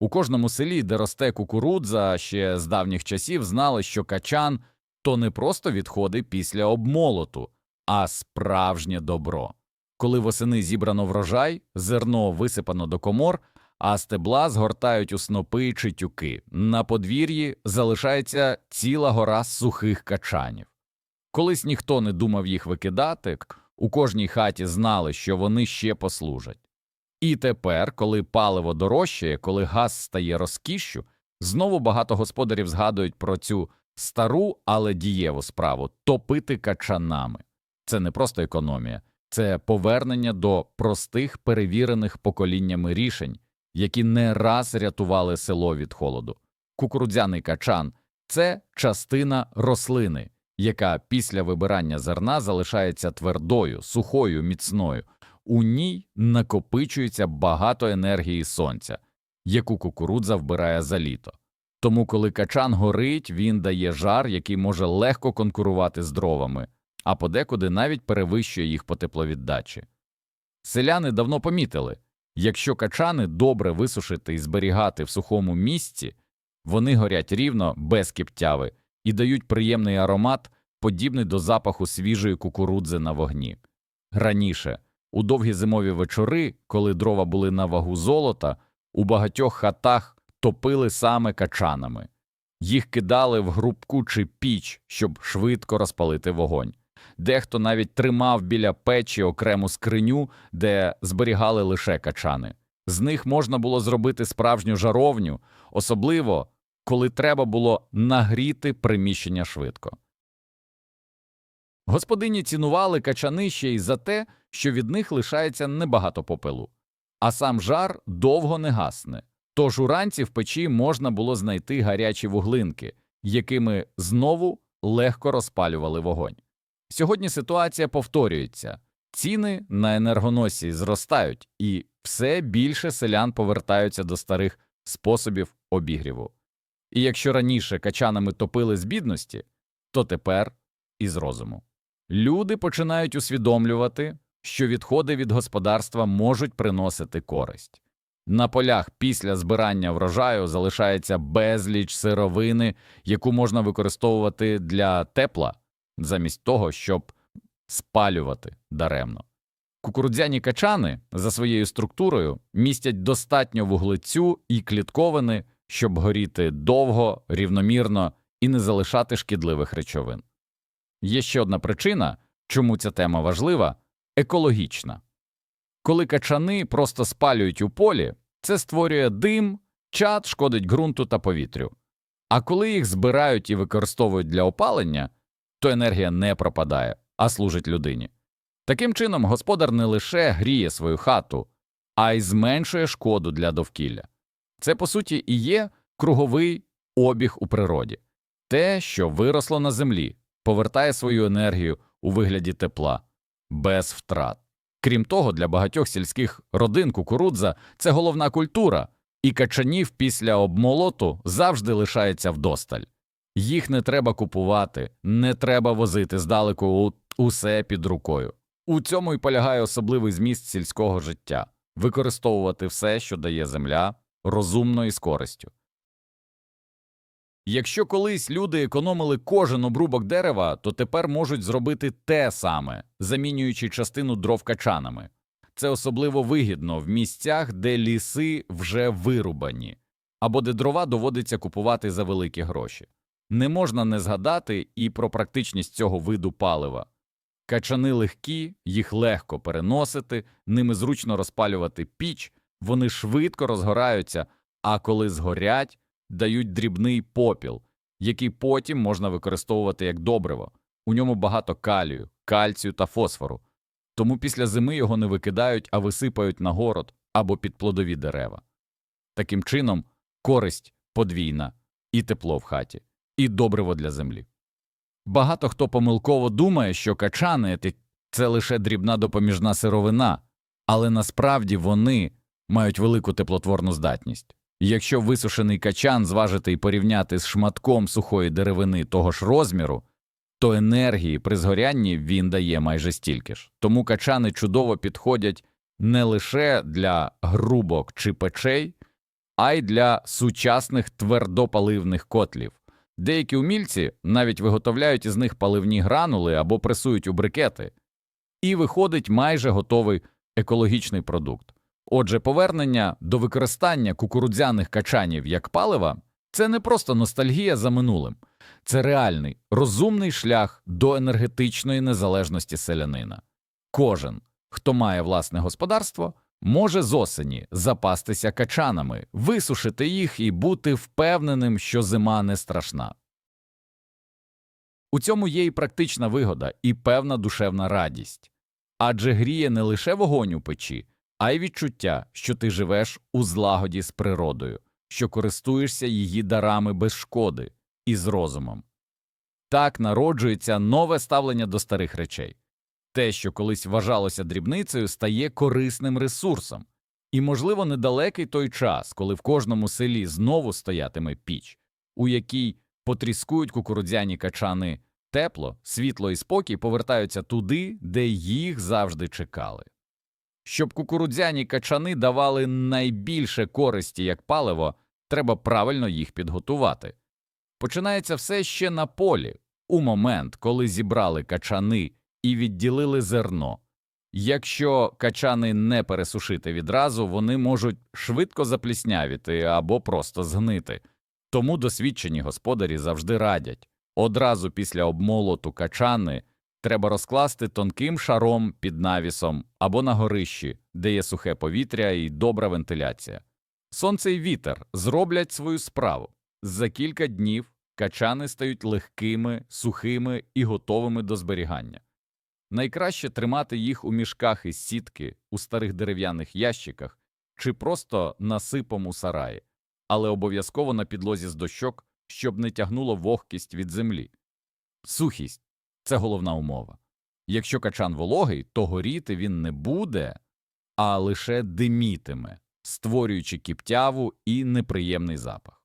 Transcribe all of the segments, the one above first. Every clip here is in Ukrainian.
У кожному селі, де росте кукурудза, ще з давніх часів знали, що качан то не просто відходи після обмолоту, а справжнє добро. Коли восени зібрано врожай, зерно висипано до комор, а стебла згортають у снопи чи тюки. На подвір'ї залишається ціла гора сухих качанів. Колись ніхто не думав їх викидати, у кожній хаті знали, що вони ще послужать. І тепер, коли паливо дорожчає, коли газ стає розкішшю, знову багато господарів згадують про цю стару, але дієву справу топити качанами. Це не просто економія, це повернення до простих перевірених поколіннями рішень, які не раз рятували село від холоду. Кукурудзяний качан це частина рослини, яка після вибирання зерна залишається твердою, сухою, міцною. У ній накопичується багато енергії сонця, яку кукурудза вбирає за літо. Тому, коли качан горить, він дає жар, який може легко конкурувати з дровами, а подекуди навіть перевищує їх по тепловіддачі. Селяни давно помітили, якщо качани добре висушити і зберігати в сухому місці, вони горять рівно, без кіптяви, і дають приємний аромат, подібний до запаху свіжої кукурудзи на вогні. Раніше, у довгі зимові вечори, коли дрова були на вагу золота, у багатьох хатах топили саме качанами. Їх кидали в грубку чи піч, щоб швидко розпалити вогонь. Дехто навіть тримав біля печі окрему скриню, де зберігали лише качани. З них можна було зробити справжню жаровню, особливо коли треба було нагріти приміщення швидко. Господині цінували качани ще й за те, що від них лишається небагато попелу, а сам жар довго не гасне. Тож уранці в печі можна було знайти гарячі вуглинки, якими знову легко розпалювали вогонь. Сьогодні ситуація повторюється ціни на енергоносії зростають, і все більше селян повертаються до старих способів обігріву. І якщо раніше качанами топили з бідності, то тепер із розуму. Люди починають усвідомлювати, що відходи від господарства можуть приносити користь. На полях після збирання врожаю залишається безліч сировини, яку можна використовувати для тепла, замість того, щоб спалювати даремно. Кукурудзяні качани за своєю структурою містять достатньо вуглецю і клітковини, щоб горіти довго, рівномірно і не залишати шкідливих речовин. Є ще одна причина, чому ця тема важлива екологічна. Коли качани просто спалюють у полі, це створює дим, чад шкодить ґрунту та повітрю. А коли їх збирають і використовують для опалення, то енергія не пропадає, а служить людині. Таким чином, господар не лише гріє свою хату, а й зменшує шкоду для довкілля. Це, по суті, і є круговий обіг у природі. Те, що виросло на землі, повертає свою енергію у вигляді тепла, без втрат. Крім того, для багатьох сільських родин кукурудза це головна культура, і качанів після обмолоту завжди лишається вдосталь. Їх не треба купувати, не треба возити здалеку усе під рукою. У цьому й полягає особливий зміст сільського життя використовувати все, що дає земля, розумно і з користю. Якщо колись люди економили кожен обрубок дерева, то тепер можуть зробити те саме, замінюючи частину дров качанами. Це особливо вигідно в місцях, де ліси вже вирубані, або де дрова доводиться купувати за великі гроші. Не можна не згадати і про практичність цього виду палива. Качани легкі, їх легко переносити, ними зручно розпалювати піч, вони швидко розгораються, а коли згорять, дають дрібний попіл, який потім можна використовувати як добриво. У ньому багато калію, кальцію та фосфору. Тому після зими його не викидають, а висипають на город або під плодові дерева. Таким чином, користь подвійна і тепло в хаті, і добриво для землі. Багато хто помилково думає, що качани – це лише дрібна допоміжна сировина, але насправді вони мають велику теплотворну здатність. Якщо висушений качан зважити і порівняти з шматком сухої деревини того ж розміру, то енергії при згорянні він дає майже стільки ж. Тому качани чудово підходять не лише для грубок чи печей, а й для сучасних твердопаливних котлів. Деякі умільці навіть виготовляють із них паливні гранули або пресують у брикети, і виходить майже готовий екологічний продукт. Отже, повернення до використання кукурудзяних качанів як палива це не просто ностальгія за минулим, це реальний, розумний шлях до енергетичної незалежності селянина. Кожен, хто має власне господарство, може з осені запастися качанами, висушити їх і бути впевненим, що зима не страшна. У цьому є і практична вигода, і певна душевна радість. Адже гріє не лише вогонь у печі, а й відчуття, що ти живеш у злагоді з природою, що користуєшся її дарами без шкоди і з розумом. Так народжується нове ставлення до старих речей. Те, що колись вважалося дрібницею, стає корисним ресурсом. І, можливо, недалекий той час, коли в кожному селі знову стоятиме піч, у якій потріскують кукурудзяні качани тепло, світло і спокій повертаються туди, де їх завжди чекали. Щоб кукурудзяні качани давали найбільше користі як паливо, треба правильно їх підготувати. Починається все ще на полі, у момент, коли зібрали качани і відділили зерно. Якщо качани не пересушити відразу, вони можуть швидко запліснявіти або просто згнити. Тому досвідчені господарі завжди радять одразу після обмолоту качани треба розкласти тонким шаром під навісом або на горищі, де є сухе повітря і добра вентиляція. Сонце і вітер зроблять свою справу. За кілька днів качани стають легкими, сухими і готовими до зберігання. Найкраще тримати їх у мішках із сітки, у старих дерев'яних ящиках чи просто насипом у сараї, але обов'язково на підлозі з дощок, щоб не тягнуло вогкість від землі. Сухість це головна умова. Якщо качан вологий, то горіти він не буде, а лише димітиме, створюючи кіптяву і неприємний запах.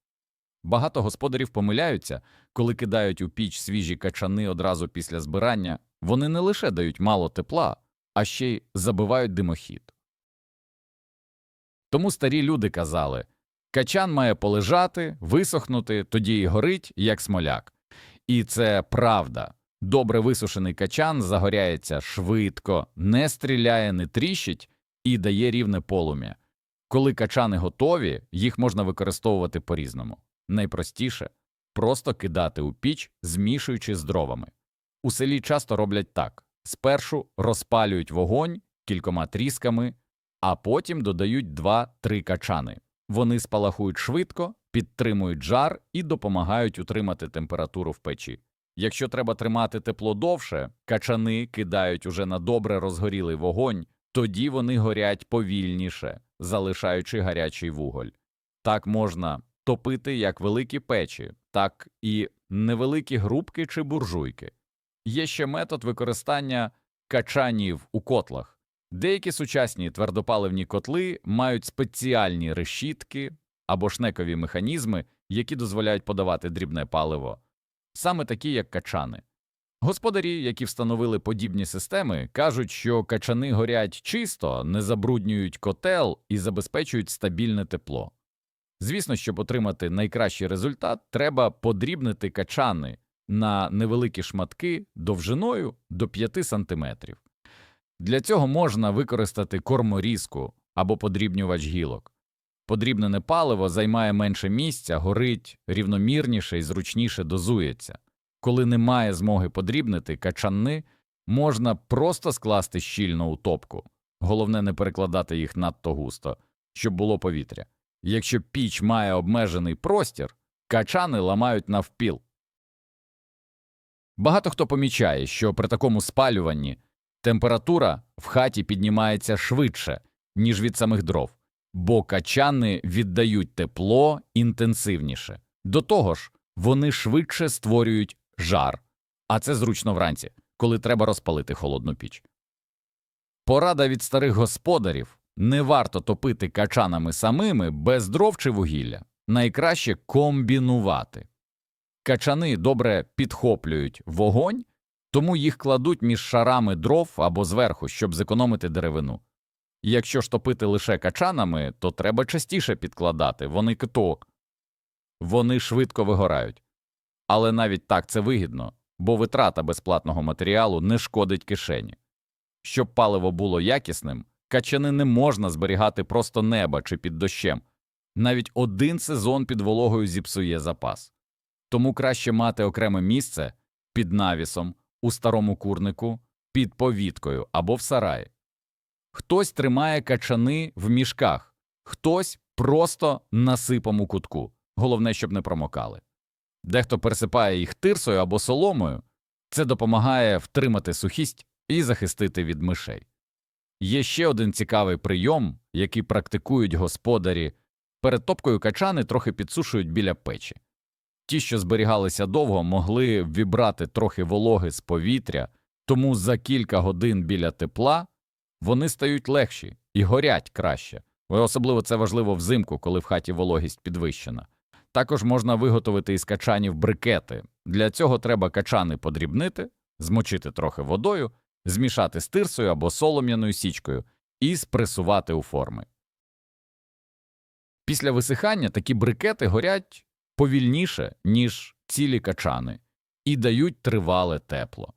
Багато господарів помиляються, коли кидають у піч свіжі качани одразу після збирання, вони не лише дають мало тепла, а ще й забивають димохід. Тому старі люди казали качан має полежати, висохнути, тоді й горить, як смоляк. І це правда. Добре висушений качан загоряється швидко, не стріляє, не тріщить і дає рівне полум'я. Коли качани готові, їх можна використовувати по-різному. Найпростіше просто кидати у піч, змішуючи з дровами. У селі часто роблять так спершу розпалюють вогонь кількома трісками, а потім додають 2-3 качани. Вони спалахують швидко, підтримують жар і допомагають утримати температуру в печі. Якщо треба тримати тепло довше, качани кидають уже на добре розгорілий вогонь, тоді вони горять повільніше, залишаючи гарячий вуголь. Так можна топити як великі печі, так і невеликі грубки чи буржуйки. Є ще метод використання качанів у котлах. Деякі сучасні твердопаливні котли мають спеціальні решітки або шнекові механізми, які дозволяють подавати дрібне паливо, саме такі, як качани. Господарі, які встановили подібні системи, кажуть, що качани горять чисто, не забруднюють котел і забезпечують стабільне тепло. Звісно, щоб отримати найкращий результат, треба подрібнити качани на невеликі шматки довжиною до 5 см. Для цього можна використати корморізку або подрібнювач гілок. Подрібнене паливо займає менше місця, горить рівномірніше і зручніше дозується. Коли немає змоги подрібнити качани, можна просто скласти щільно у топку. Головне не перекладати їх надто густо, щоб було повітря. Якщо піч має обмежений простір, качани ламають навпіл. Багато хто помічає, що при такому спалюванні температура в хаті піднімається швидше, ніж від самих дров, бо качани віддають тепло інтенсивніше. До того ж, вони швидше створюють жар, а це зручно вранці, коли треба розпалити холодну піч. Порада від старих господарів не варто топити качанами самими без дров чи вугілля. Найкраще комбінувати. Качани добре підхоплюють вогонь, тому їх кладуть між шарами дров або зверху, щоб зекономити деревину. Якщо ж топити лише качанами, то треба частіше підкладати, вони кито. Вони швидко вигорають. Але навіть так це вигідно, бо витрата безплатного матеріалу не шкодить кишені. Щоб паливо було якісним, качани не можна зберігати просто неба чи під дощем. Навіть один сезон під вологою зіпсує запас. Тому краще мати окреме місце під навісом, у старому курнику, під повіткою або в сараї. Хтось тримає качани в мішках, хтось просто на сипому кутку. Головне, щоб не промокали. Дехто пересипає їх тирсою або соломою. Це допомагає втримати сухість і захистити від мишей. Є ще один цікавий прийом, який практикують господарі. Перед топкою качани трохи підсушують біля печі. Ті, що зберігалися довго, могли вібрати трохи вологи з повітря, тому за кілька годин біля тепла вони стають легші і горять краще. Особливо це важливо взимку, коли в хаті вологість підвищена. Також можна виготовити із качанів брикети. Для цього треба качани подрібнити, змочити трохи водою, змішати з тирсою або солом'яною січкою і спресувати у форми. Після висихання такі брикети горять повільніше, ніж цілі качани, і дають тривале тепло.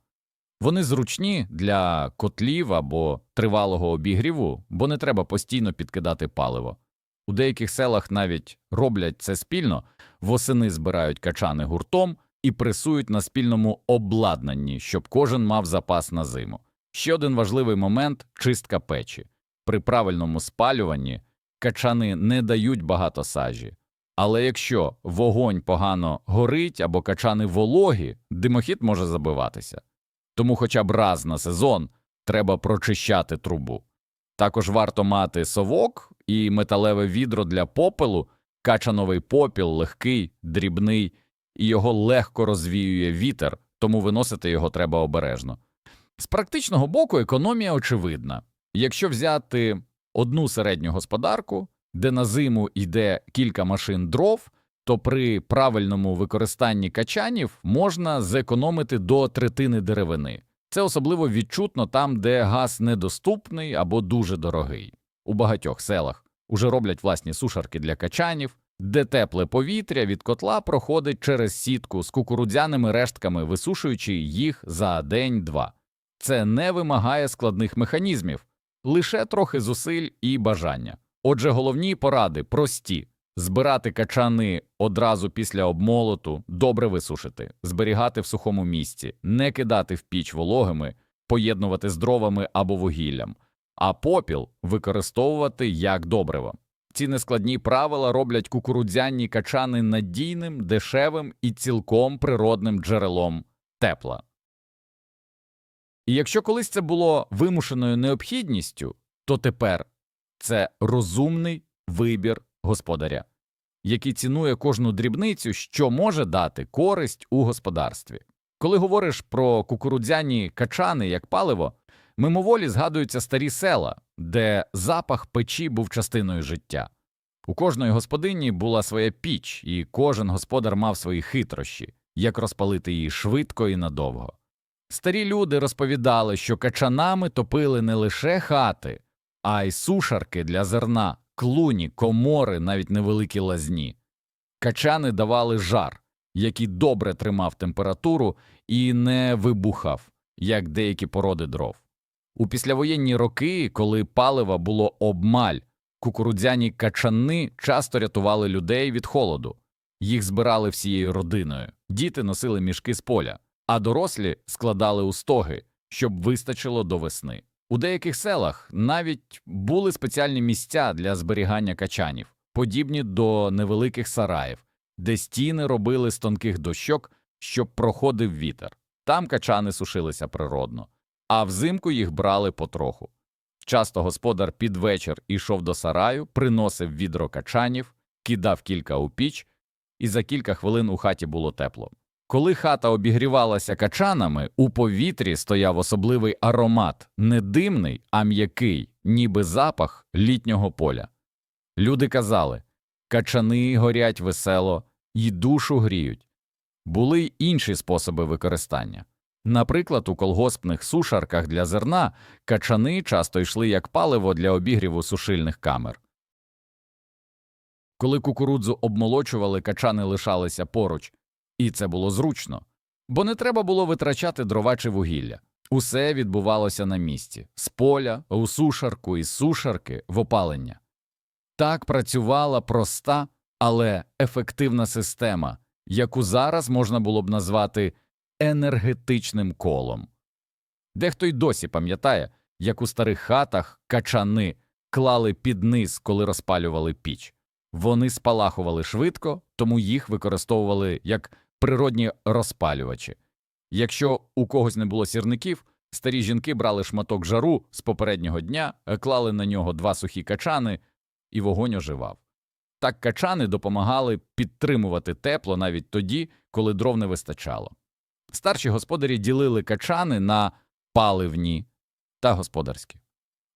Вони зручні для котлів або тривалого обігріву, бо не треба постійно підкидати паливо. У деяких селах навіть роблять це спільно, восени збирають качани гуртом і пресують на спільному обладнанні, щоб кожен мав запас на зиму. Ще один важливий момент чистка печі. При правильному спалюванні качани не дають багато сажі. Але якщо вогонь погано горить або качани вологі, димохід може забиватися. Тому хоча б раз на сезон треба прочищати трубу. Також варто мати совок і металеве відро для попелу, качановий попіл легкий, дрібний, і його легко розвіює вітер, тому виносити його треба обережно. З практичного боку економія очевидна. Якщо взяти одну середню господарку, де на зиму йде кілька машин дров, то при правильному використанні качанів можна зекономити до третини деревини. Це особливо відчутно там, де газ недоступний або дуже дорогий. У багатьох селах уже роблять власні сушарки для качанів, де тепле повітря від котла проходить через сітку з кукурудзяними рештками, висушуючи їх за день-два. Це не вимагає складних механізмів, лише трохи зусиль і бажання. Отже, головні поради прості збирати качани одразу після обмолоту, добре висушити, зберігати в сухому місці, не кидати в піч вологими, поєднувати з дровами або вугіллям, а попіл використовувати як добриво. Ці нескладні правила роблять кукурудзяні качани надійним, дешевим і цілком природним джерелом тепла. І якщо колись це було вимушеною необхідністю, то тепер це розумний вибір господаря, який цінує кожну дрібницю, що може дати користь у господарстві. Коли говориш про кукурудзяні качани як паливо, мимоволі згадуються старі села, де запах печі був частиною життя. У кожної господині була своя піч, і кожен господар мав свої хитрощі, як розпалити її швидко і надовго. Старі люди розповідали, що качанами топили не лише хати, а й сушарки для зерна, клуні, комори, навіть невеликі лазні. Качани давали жар, який добре тримав температуру і не вибухав, як деякі породи дров. У післявоєнні роки, коли палива було обмаль, кукурудзяні качани часто рятували людей від холоду. Їх збирали всією родиною, діти носили мішки з поля, а дорослі складали у стоги, щоб вистачило до весни. У деяких селах навіть були спеціальні місця для зберігання качанів, подібні до невеликих сараїв, де стіни робили з тонких дощок, щоб проходив вітер. Там качани сушилися природно, а взимку їх брали потроху. Часто господар під вечір ішов до сараю, приносив відро качанів, кидав кілька у піч, і за кілька хвилин у хаті було тепло. Коли хата обігрівалася качанами, у повітрі стояв особливий аромат, не димний, а м'який, ніби запах літнього поля. Люди казали качани горять весело і душу гріють. Були й інші способи використання. Наприклад, у колгоспних сушарках для зерна качани часто йшли як паливо для обігріву сушильних камер. Коли кукурудзу обмолочували, качани лишалися поруч, і це було зручно, бо не треба було витрачати дрова чи вугілля. Усе відбувалося на місці з поля, у сушарку, із сушарки в опалення. Так працювала проста, але ефективна система, яку зараз можна було б назвати енергетичним колом. Дехто й досі пам'ятає, як у старих хатах качани клали під низ, коли розпалювали піч. Вони спалахували швидко, тому їх використовували як природні розпалювачі. Якщо у когось не було сірників, старі жінки брали шматок жару з попереднього дня, клали на нього два сухі качани, і вогонь оживав. Так качани допомагали підтримувати тепло навіть тоді, коли дров не вистачало. Старші господарі ділили качани на паливні та господарські.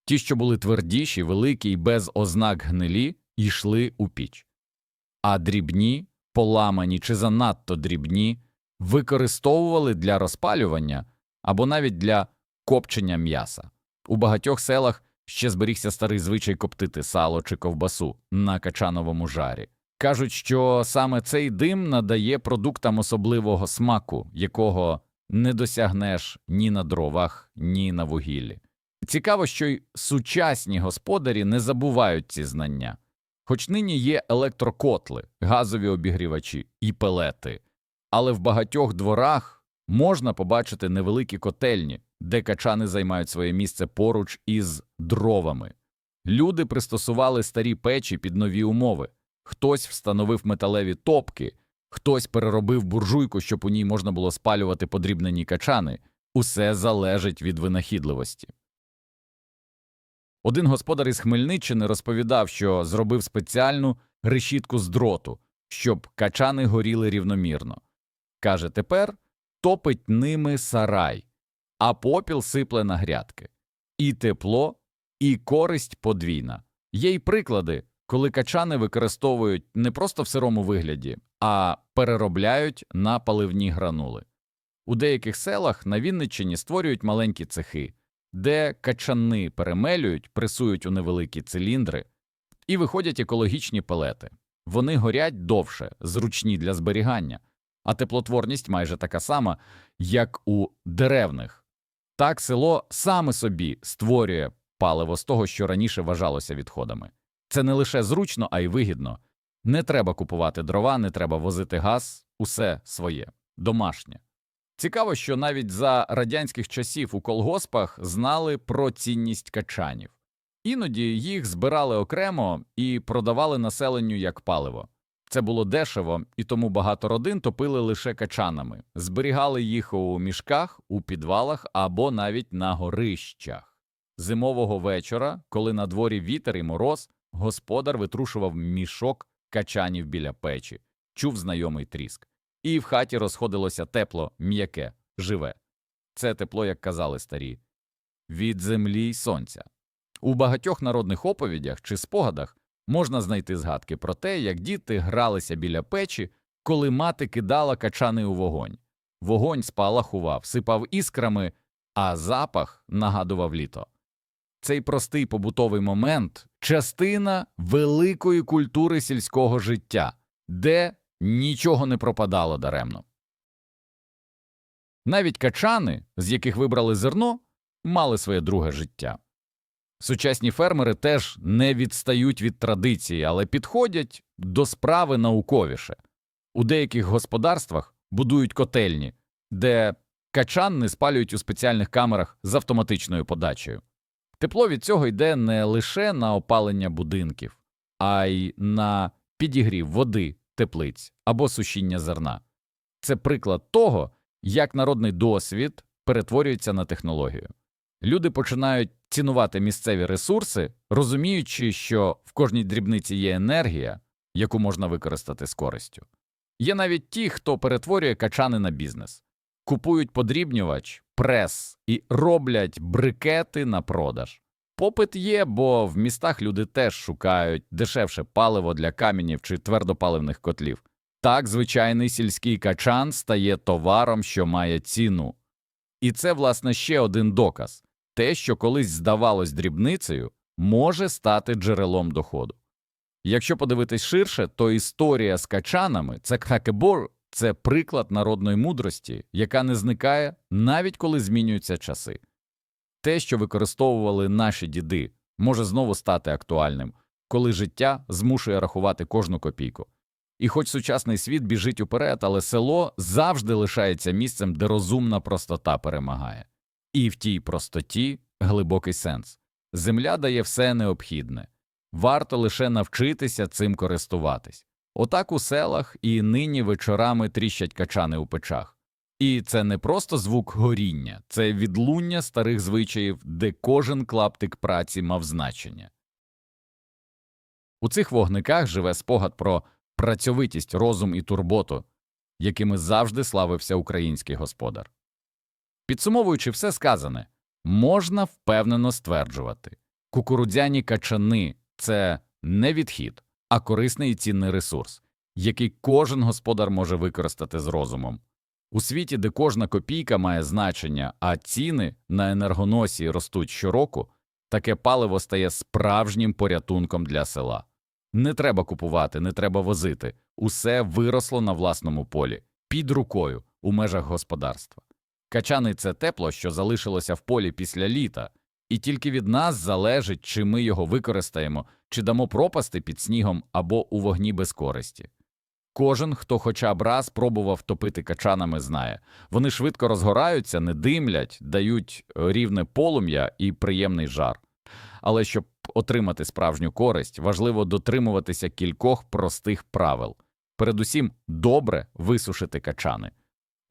Ті, що були твердіші, великі і без ознак гнилі, йшли у піч, а дрібні, поламані чи занадто дрібні використовували для розпалювання або навіть для копчення м'яса. У багатьох селах ще зберігся старий звичай коптити сало чи ковбасу на качановому жарі. Кажуть, що саме цей дим надає продуктам особливого смаку, якого не досягнеш ні на дровах, ні на вугіллі. Цікаво, що й сучасні господарі не забувають ці знання. Хоч нині є електрокотли, газові обігрівачі і пелети, але в багатьох дворах можна побачити невеликі котельні, де качани займають своє місце поруч із дровами. Люди пристосували старі печі під нові умови. Хтось встановив металеві топки, хтось переробив буржуйку, щоб у ній можна було спалювати подрібнені качани. Усе залежить від винахідливості. Один господар із Хмельниччини розповідав, що зробив спеціальну решітку з дроту, щоб качани горіли рівномірно. Каже, тепер топить ними сарай, а попіл сипле на грядки. І тепло, і користь подвійна. Є й приклади, коли качани використовують не просто в сирому вигляді, а переробляють на паливні гранули. У деяких селах на Вінниччині створюють маленькі цехи, де качани перемелюють, пресують у невеликі циліндри і виходять екологічні пелети. Вони горять довше, зручні для зберігання, а теплотворність майже така сама, як у деревних. Так село саме собі створює паливо з того, що раніше вважалося відходами. Це не лише зручно, а й вигідно. Не треба купувати дрова, не треба возити газ, усе своє, домашнє. Цікаво, що навіть за радянських часів у колгоспах знали про цінність качанів. Іноді їх збирали окремо і продавали населенню як паливо. Це було дешево, і тому багато родин топили лише качанами, зберігали їх у мішках, у підвалах або навіть на горищах. Зимового вечора, коли на дворі вітер і мороз, господар витрушував мішок качанів біля печі, чув знайомий тріск. І в хаті розходилося тепло, м'яке, живе. Це тепло, як казали старі, від землі й сонця. У багатьох народних оповідях чи спогадах можна знайти згадки про те, як діти гралися біля печі, коли мати кидала качани у вогонь. Вогонь спалахував, сипав іскрами, а запах нагадував літо. Цей простий побутовий момент частина великої культури сільського життя, де нічого не пропадало даремно. Навіть качани, з яких вибрали зерно, мали своє друге життя. Сучасні фермери теж не відстають від традиції, але підходять до справи науковіше. У деяких господарствах будують котельні, де качан не спалюють у спеціальних камерах з автоматичною подачею. Тепло від цього йде не лише на опалення будинків, а й на підігрів води, теплиць або сушіння зерна. Це приклад того, як народний досвід перетворюється на технологію. Люди починають цінувати місцеві ресурси, розуміючи, що в кожній дрібниці є енергія, яку можна використати з користю. Є навіть ті, хто перетворює качани на бізнес, купують подрібнювач, прес і роблять брикети на продаж. Попит є, бо в містах люди теж шукають дешевше паливо для каменів чи твердопаливних котлів. Так, звичайний сільський качан стає товаром, що має ціну. І це, власне, ще один доказ те, що колись здавалось дрібницею, може стати джерелом доходу. Якщо подивитись ширше, то історія з качанами це кхакебор, це приклад народної мудрості, яка не зникає навіть коли змінюються часи. Те, що використовували наші діди, може знову стати актуальним, коли життя змушує рахувати кожну копійку. І хоч сучасний світ біжить уперед, але село завжди лишається місцем, де розумна простота перемагає. І в тій простоті глибокий сенс. Земля дає все необхідне. Варто лише навчитися цим користуватись. Отак у селах і нині вечорами тріщать качани у печах. І це не просто звук горіння, це відлуння старих звичаїв, де кожен клаптик праці мав значення. У цих вогниках живе спогад про працьовитість, розум і турботу, якими завжди славився український господар. Підсумовуючи все сказане, можна впевнено стверджувати кукурудзяні качани це не відхід, а корисний і цінний ресурс, який кожен господар може використати з розумом. У світі, де кожна копійка має значення, а ціни на енергоносії ростуть щороку, таке паливо стає справжнім порятунком для села. Не треба купувати, не треба возити, усе виросло на власному полі, під рукою, у межах господарства. Качани це тепло, що залишилося в полі після літа, і тільки від нас залежить, чи ми його використаємо, чи дамо пропасти під снігом або у вогні без користі. Кожен, хто хоча б раз пробував топити качанами, знає вони швидко розгораються, не димлять, дають рівне полум'я і приємний жар. Але щоб отримати справжню користь, важливо дотримуватися кількох простих правил. Передусім, добре висушити качани.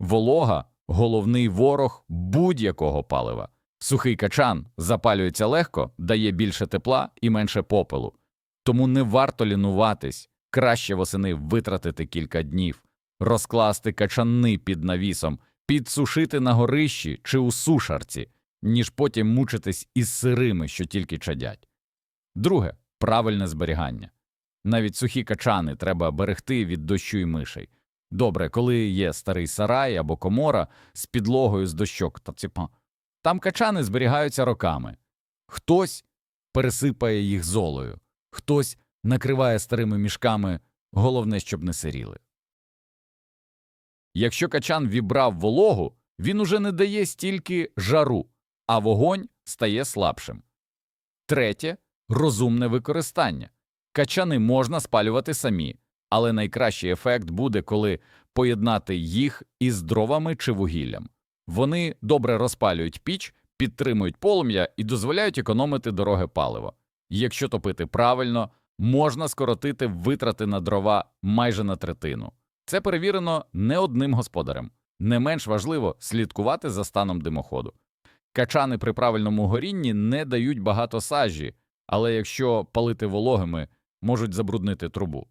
Волога головний ворог будь-якого палива. Сухий качан запалюється легко, дає більше тепла і менше попелу. Тому не варто лінуватись, краще восени витратити кілька днів, розкласти качани під навісом, підсушити на горищі чи у сушарці, ніж потім мучитись із сирими, що тільки чадять. Друге правильне зберігання. Навіть сухі качани треба берегти від дощу і мишей. Добре, коли є старий сарай або комора з підлогою з дощок та ціпа. Там качани зберігаються роками. Хтось пересипає їх золою, хтось накриває старими мішками, головне, щоб не сиріли. Якщо качан вібрав вологу, він уже не дає стільки жару, а вогонь стає слабшим. Третє розумне використання. Качани можна спалювати самі, але найкращий ефект буде, коли поєднати їх із дровами чи вугіллям. Вони добре розпалюють піч, підтримують полум'я і дозволяють економити дороге паливо. Якщо топити правильно, можна скоротити витрати на дрова майже на третину. Це перевірено не одним господарем. Не менш важливо слідкувати за станом димоходу. Качани при правильному горінні не дають багато сажі, але якщо палити вологими, можуть забруднити трубу.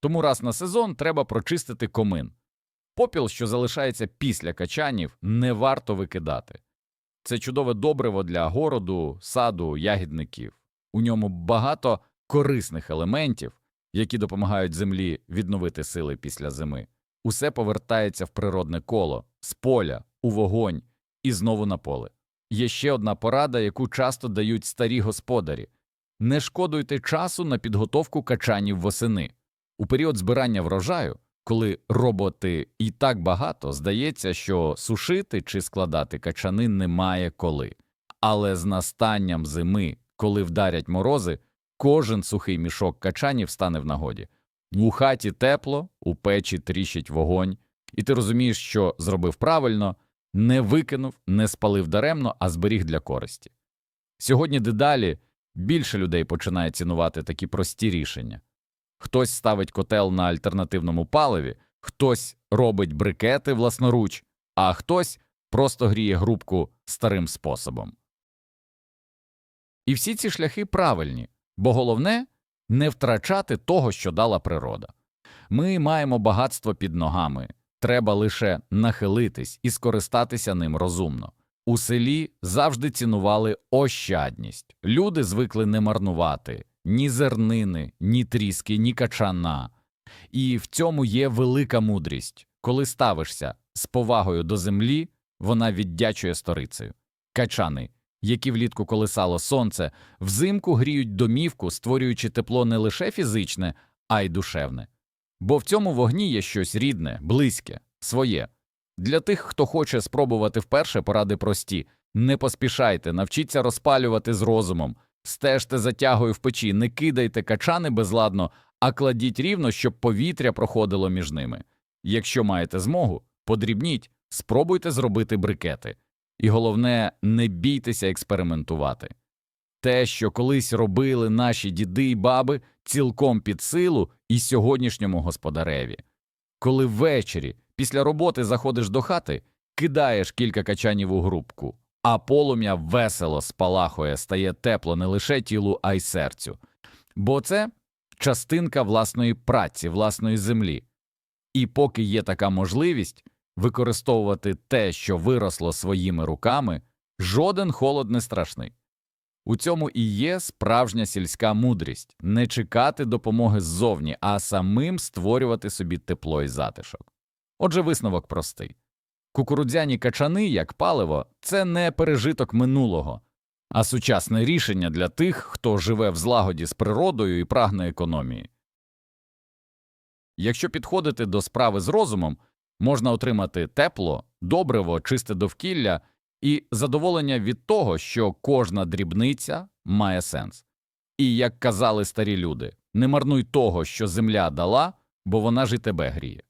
Тому раз на сезон треба прочистити комин. Попіл, що залишається після качанів, не варто викидати. Це чудове добриво для городу, саду, ягідників. У ньому багато корисних елементів, які допомагають землі відновити сили після зими. Усе повертається в природне коло, з поля, у вогонь і знову на поле. Є ще одна порада, яку часто дають старі господарі не шкодуйте часу на підготовку качанів восени. У період збирання врожаю, коли роботи і так багато, здається, що сушити чи складати качани немає коли. Але з настанням зими, коли вдарять морози, кожен сухий мішок качанів стане в нагоді. У хаті тепло, у печі тріщить вогонь, і ти розумієш, що зробив правильно, не викинув, не спалив даремно, а зберіг для користі. Сьогодні дедалі більше людей починає цінувати такі прості рішення. Хтось ставить котел на альтернативному паливі, хтось робить брикети власноруч, а хтось просто гріє грубку старим способом. І всі ці шляхи правильні, бо головне не втрачати того, що дала природа. Ми маємо багатство під ногами, треба лише нахилитись і скористатися ним розумно. У селі завжди цінували ощадність. Люди звикли не марнувати ні зернини, ні тріски, ні качана. І в цьому є велика мудрість. Коли ставишся з повагою до землі, вона віддячує сторицею. Качани, які влітку колисало сонце, взимку гріють домівку, створюючи тепло не лише фізичне, а й душевне. Бо в цьому вогні є щось рідне, близьке, своє. Для тих, хто хоче спробувати вперше, поради прості. Не поспішайте, навчіться розпалювати з розумом, стежте за тягою в печі, не кидайте качани безладно, а кладіть рівно, щоб повітря проходило між ними. Якщо маєте змогу, подрібніть, спробуйте зробити брикети. І головне, не бійтеся експериментувати. Те, що колись робили наші діди й баби, цілком під силу і сьогоднішньому господареві. Коли ввечері після роботи заходиш до хати, кидаєш кілька качанів у грубку, а полум'я весело спалахує, стає тепло не лише тілу, а й серцю. Бо це частинка власної праці, власної землі. І поки є така можливість використовувати те, що виросло своїми руками, жоден холод не страшний. У цьому і є справжня сільська мудрість не чекати допомоги ззовні, а самим створювати собі тепло і затишок. Отже, висновок простий кукурудзяні качани, як паливо, це не пережиток минулого, а сучасне рішення для тих, хто живе в злагоді з природою і прагне економії. Якщо підходити до справи з розумом, можна отримати тепло, добриво, чисте довкілля і задоволення від того, що кожна дрібниця має сенс. І, як казали старі люди, не марнуй того, що земля дала, бо вона ж і тебе гріє.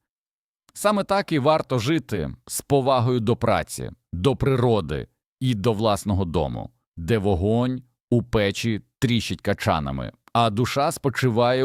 Саме так і варто жити з повагою до праці, до природи і до власного дому, де вогонь у печі тріщить качанами, а душа спочиває у